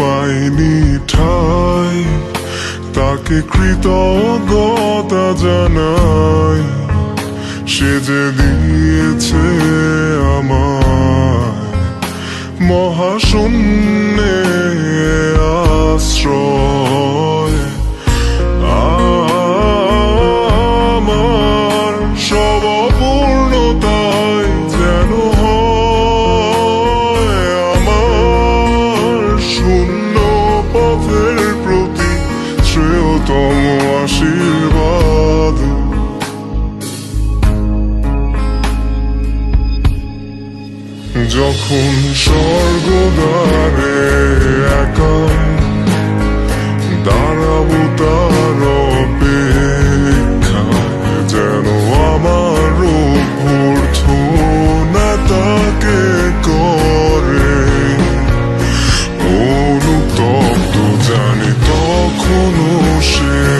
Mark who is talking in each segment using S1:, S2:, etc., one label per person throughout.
S1: পাইনি ঠাই তাকে কৃতজ্ঞতা জানাই। সে যে দিয়েছে আমায় মহাশূন্যে আশ্রয়। পথের প্রতি শ্রেয়তম আশীর্বাদ যখন স্বর্গদ্বারে একা দাঁড়াবো তার তখনও সে আমার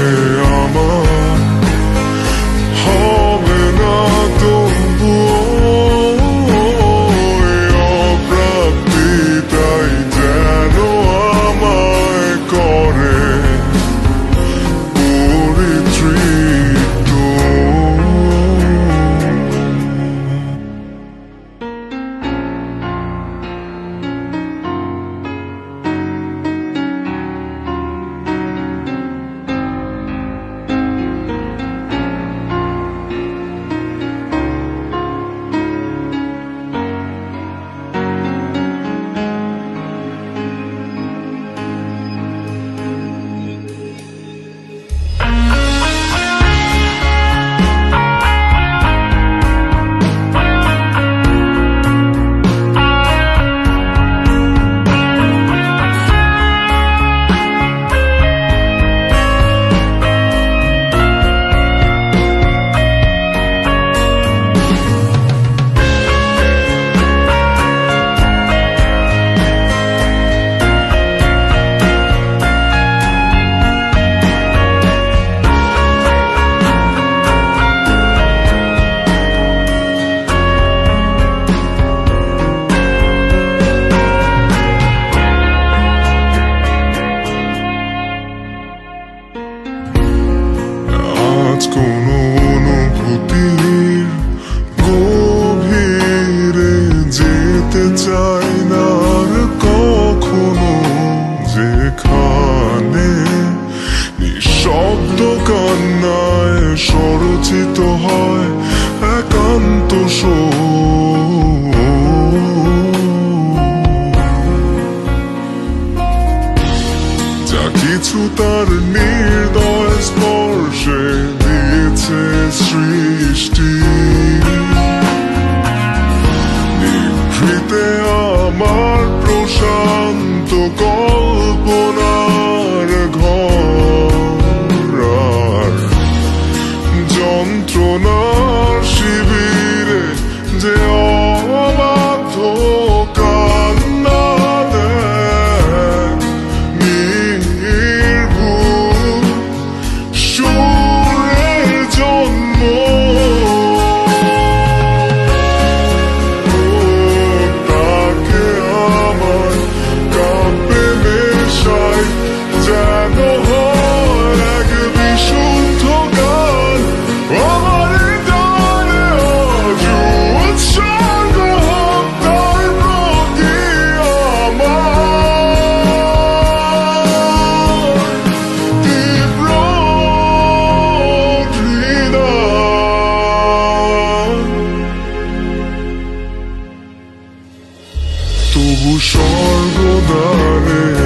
S1: নিঃশব্দ কান্নায় স্বরচিত হয় একান্ত শোক। তবু স্বর্গদ্বারে